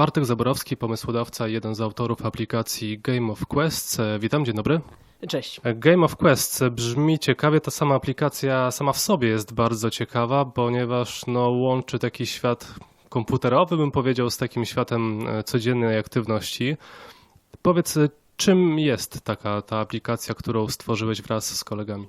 Bartek Zaborowski, pomysłodawca, jeden z autorów aplikacji Game of Quests. E, Witam, dzień dobry. Cześć. Game of Quests brzmi ciekawie, ta sama aplikacja sama w sobie jest bardzo ciekawa, ponieważ no, łączy taki świat komputerowy, bym powiedział, z takim światem e, codziennej aktywności. Powiedz, e, czym jest taka ta aplikacja, którą stworzyłeś wraz z kolegami?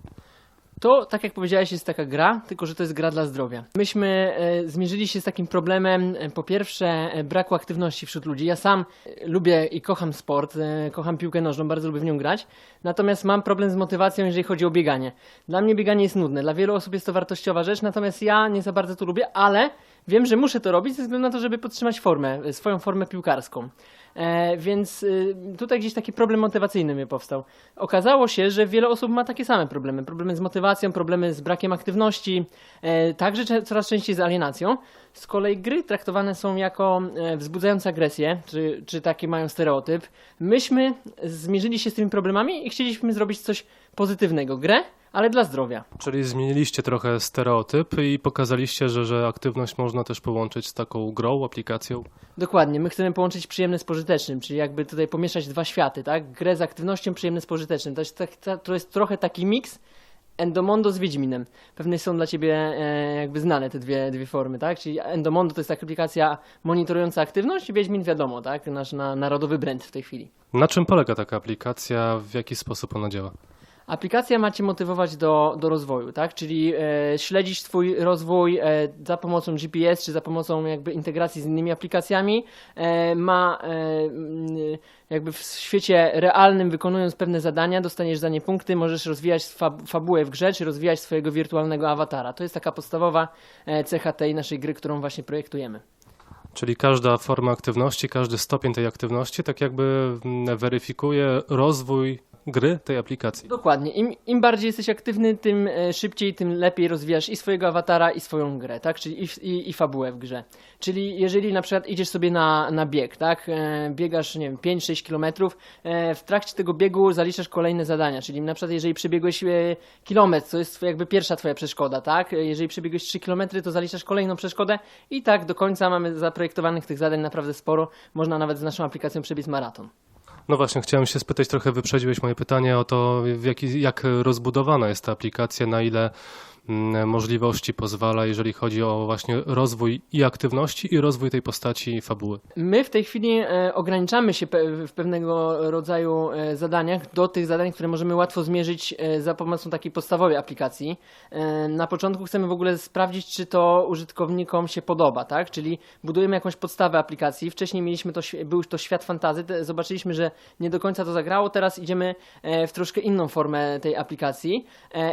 To, tak jak powiedziałeś, jest taka gra, tylko że to jest gra dla zdrowia. Myśmy e, zmierzyli się z takim problemem, e, po pierwsze, e, braku aktywności wśród ludzi. Ja sam e, lubię i kocham sport, e, kocham piłkę nożną, bardzo lubię w nią grać, natomiast mam problem z motywacją, jeżeli chodzi o bieganie. Dla mnie bieganie jest nudne, dla wielu osób jest to wartościowa rzecz, natomiast ja nie za bardzo to lubię, ale wiem, że muszę to robić ze względu na to, żeby podtrzymać formę, e, swoją formę piłkarską. E, więc y, tutaj gdzieś taki problem motywacyjny mi powstał. Okazało się, że wiele osób ma takie same problemy. Problemy z motywacją, problemy z brakiem aktywności, e, także coraz częściej z alienacją. Z kolei gry traktowane są jako e, wzbudzające agresję, czy, czy taki mają stereotyp. Myśmy zmierzyli się z tymi problemami i chcieliśmy zrobić coś pozytywnego. Grę, ale dla zdrowia. Czyli zmieniliście trochę stereotyp i pokazaliście, że, że aktywność można też połączyć z taką grą, aplikacją. Dokładnie, my chcemy połączyć przyjemne z pożytecznym, czyli jakby tutaj pomieszać dwa światy, tak? Grę z aktywnością, przyjemne z pożytecznym. To jest, tak- ta- to jest trochę taki miks Endomondo z Wiedźminem. Pewnie są dla Ciebie e, jakby znane te dwie, dwie formy, tak? Czyli Endomondo to jest taka aplikacja monitorująca aktywność i Wiedźmin wiadomo, tak? Nasz na, narodowy brand w tej chwili. Na czym polega taka aplikacja? W jaki sposób ona działa? Aplikacja ma Cię motywować do, do rozwoju, tak? Czyli e, śledzić Twój rozwój e, za pomocą GPS, czy za pomocą jakby integracji z innymi aplikacjami. E, ma e, jakby w świecie realnym, wykonując pewne zadania, dostaniesz za nie punkty, możesz rozwijać fab, fabułę w grze, czy rozwijać swojego wirtualnego awatara. To jest taka podstawowa e, cecha tej naszej gry, którą właśnie projektujemy. Czyli każda forma aktywności, każdy stopień tej aktywności tak jakby mm, weryfikuje rozwój gry tej aplikacji. Dokładnie. Im, Im bardziej jesteś aktywny, tym e, szybciej, tym lepiej rozwijasz i swojego awatara, i swoją grę, tak? Czyli i, i, i fabułę w grze. Czyli jeżeli na przykład idziesz sobie na, na bieg, tak? E, biegasz, nie wiem, 5-6 kilometrów, e, w trakcie tego biegu zaliczasz kolejne zadania, czyli na przykład jeżeli przebiegłeś kilometr, to jest jakby pierwsza twoja przeszkoda, tak? Jeżeli przebiegłeś 3 kilometry, to zaliczasz kolejną przeszkodę i tak do końca mamy zaprojektowanych tych zadań naprawdę sporo. Można nawet z naszą aplikacją przebiec maraton. No właśnie, chciałem się spytać, trochę wyprzedziłeś moje pytanie o to, w jaki, jak rozbudowana jest ta aplikacja, na ile możliwości pozwala, jeżeli chodzi o właśnie rozwój i aktywności, i rozwój tej postaci fabuły. My w tej chwili e, ograniczamy się w pewnego rodzaju e, zadaniach do tych zadań, które możemy łatwo zmierzyć e, za pomocą takiej podstawowej aplikacji. Na początku chcemy w ogóle sprawdzić, czy to użytkownikom się podoba, tak? Czyli budujemy jakąś podstawę aplikacji. Wcześniej mieliśmy to, był to świat fantazy, zobaczyliśmy, że nie do końca to zagrało. Teraz idziemy w troszkę inną formę tej aplikacji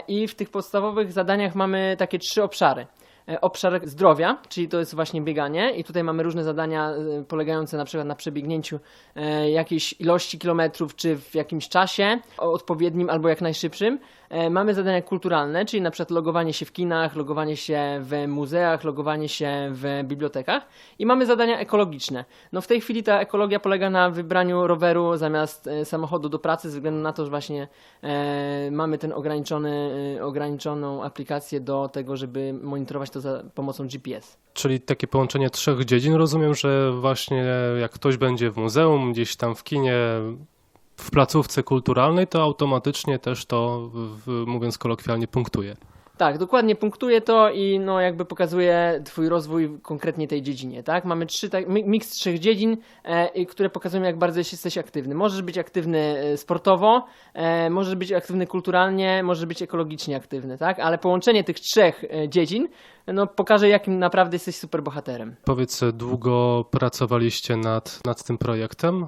i w tych podstawowych zadaniach mamy takie trzy obszary e, obszar zdrowia, czyli to jest właśnie bieganie i tutaj mamy różne zadania e, polegające na przykład na przebiegnięciu e, jakiejś ilości kilometrów czy w jakimś czasie odpowiednim albo jak najszybszym. E, Mamy zadania kulturalne, czyli na przykład logowanie się w kinach, logowanie się w muzeach, logowanie się w bibliotekach i mamy zadania ekologiczne. No w tej chwili ta ekologia polega na wybraniu roweru zamiast e, samochodu do pracy ze względu na to, że właśnie e, mamy ten ograniczony, ograniczoną aplikację do tego, żeby monitorować to za pomocą GPS. Czyli takie połączenie trzech dziedzin. Rozumiem, że właśnie jak ktoś będzie w muzeum, gdzieś tam w kinie, w placówce kulturalnej, to automatycznie też to, w, mówiąc kolokwialnie, punktuje. Tak, dokładnie punktuje to i no jakby pokazuje twój rozwój w konkretnie tej dziedzinie, tak? Mamy trzy, tak, mi- miks trzech dziedzin, e, które pokazują jak bardzo jesteś aktywny. Możesz być aktywny e, sportowo, e, możesz być aktywny kulturalnie, możesz być ekologicznie aktywny, tak? Ale połączenie tych trzech e, dziedzin no pokaże jakim naprawdę jesteś superbohaterem. Powiedz, długo pracowaliście nad, nad tym projektem?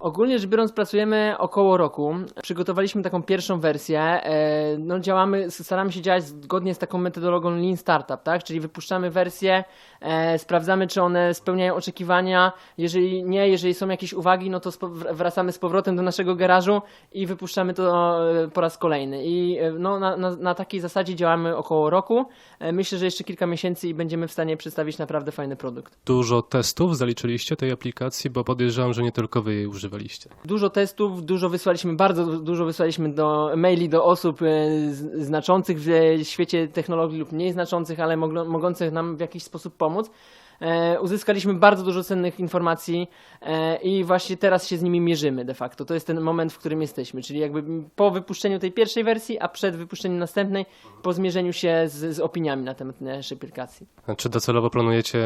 Ogólnie rzecz biorąc, pracujemy około roku. Przygotowaliśmy taką pierwszą wersję. E, No, działamy, staramy się działać zgodnie z taką metodologią Lean Startup, tak? Czyli wypuszczamy wersje, e, sprawdzamy, czy one spełniają oczekiwania. Jeżeli nie, jeżeli są jakieś uwagi, no to wracamy z powrotem do naszego garażu i wypuszczamy to e, po raz kolejny. I no, na, na, na takiej zasadzie działamy około roku. Myślę, że jeszcze kilka miesięcy i będziemy w stanie przedstawić naprawdę fajny produkt. Dużo testów zaliczyliście tej aplikacji, bo podejrzewam, że nie tylko wy jej używaliście. Dużo testów, dużo wysłaliśmy, bardzo dużo wysłaliśmy do maili do osób e, znaczących w świecie technologii lub mniej znaczących, ale mogących nam w jakiś sposób pomóc. E, uzyskaliśmy bardzo dużo cennych informacji e, i właśnie teraz się z nimi mierzymy de facto. To jest ten moment, w którym jesteśmy, czyli jakby po wypuszczeniu tej pierwszej wersji, a przed wypuszczeniem następnej, po zmierzeniu się z, z opiniami na temat naszej aplikacji. Czy docelowo planujecie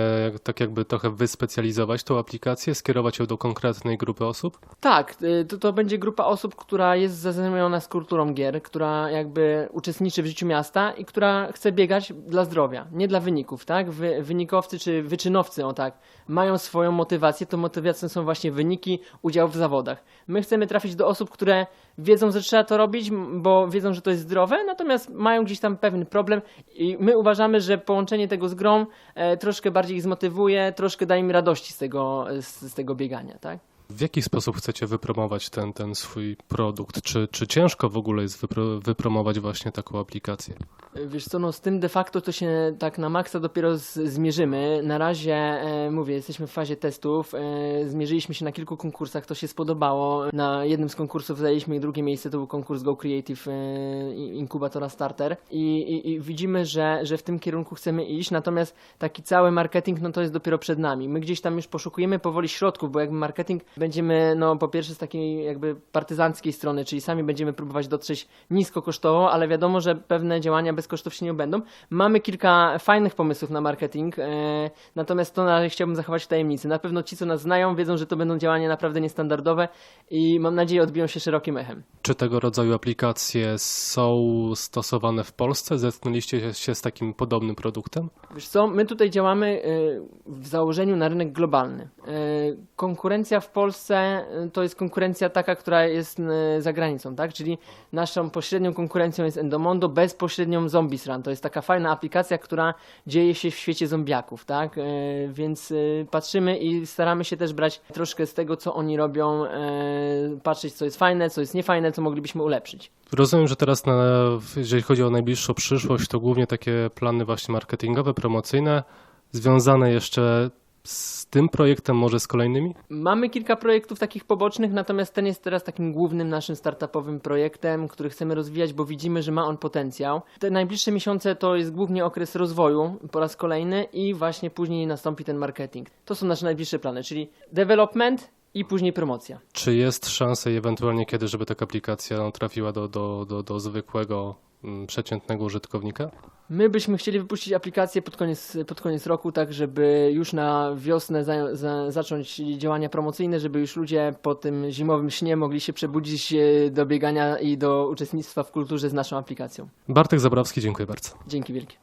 tak jakby trochę wyspecjalizować tą aplikację, skierować ją do konkretnej grupy osób? Tak, y, to, to będzie grupa osób, która jest zaznajomiona z kulturą gier, która jakby uczestniczy w życiu miasta i która chce biegać dla zdrowia, nie dla wyników, tak? Wy, wynikowcy czy wyczynowcy, o tak, mają swoją motywację, to motywacją są właśnie wyniki, udział w zawodach. My chcemy trafić do osób, które wiedzą, że trzeba to robić, bo wiedzą, że to jest zdrowe, natomiast mają gdzieś tam pewien problem i my uważamy, że połączenie tego z grą e, troszkę bardziej ich zmotywuje, troszkę da im radości z tego, z, z tego biegania, tak? W jaki sposób chcecie wypromować ten, ten swój produkt? Czy, czy ciężko w ogóle jest wypro, wypromować właśnie taką aplikację? Wiesz co, no z tym de facto to się tak na maksa dopiero z, zmierzymy. Na razie, e, mówię, jesteśmy w fazie testów. E, zmierzyliśmy się na kilku konkursach, to się spodobało. Na jednym z konkursów zajęliśmy drugie miejsce, to był konkurs Go Creative e, Inkubatora Starter. I, i, I widzimy, że, że w tym kierunku chcemy iść, natomiast taki cały marketing, no to jest dopiero przed nami. My gdzieś tam już poszukujemy powoli środków, bo jakby marketing będziemy, no po pierwsze z takiej jakby partyzanckiej strony, czyli sami będziemy próbować dotrzeć nisko kosztowo, ale wiadomo, że pewne działania bez kosztów się nie obędą. Mamy kilka fajnych pomysłów na marketing, e, natomiast to na razie chciałbym zachować w tajemnicy. Na pewno ci, co nas znają, wiedzą, że to będą działania naprawdę niestandardowe i mam nadzieję odbiją się szerokim echem. Czy tego rodzaju aplikacje są stosowane w Polsce? Zetknęliście się z takim podobnym produktem? Wiesz co, my tutaj działamy e, w założeniu na rynek globalny. E, Konkurencja w Polsce e, to jest konkurencja taka, która jest e, za granicą, tak? Czyli naszą pośrednią konkurencją jest Endomondo, bezpośrednią Zombies Run. To jest taka fajna aplikacja, która dzieje się w świecie zombiaków, tak? E, Więc patrzymy i staramy się też brać troszkę z tego, co oni robią, patrzeć, co jest fajne, co jest niefajne, co moglibyśmy ulepszyć. Rozumiem, że teraz, na, jeżeli chodzi o najbliższą przyszłość, to głównie takie plany właśnie marketingowe, promocyjne, związane jeszcze z tym projektem, może z kolejnymi? Mamy kilka projektów takich pobocznych, natomiast ten jest teraz takim głównym naszym startupowym projektem, który chcemy rozwijać, bo widzimy, że ma on potencjał. Te najbliższe miesiące to jest głównie okres rozwoju po raz kolejny i właśnie później nastąpi ten marketing. To są nasze najbliższe plany, czyli development i później promocja. Czy jest szansa ewentualnie kiedy, żeby taka aplikacja no, trafiła do, do, do, do zwykłego, przeciętnego użytkownika? My byśmy chcieli wypuścić aplikację pod koniec, pod koniec roku, tak żeby już na wiosnę za, za, zacząć działania promocyjne, żeby już ludzie po tym zimowym śnie mogli się przebudzić e, do biegania i do uczestnictwa w kulturze z naszą aplikacją. Bartek Zabrawski, dziękuję bardzo. Dzięki wielkie.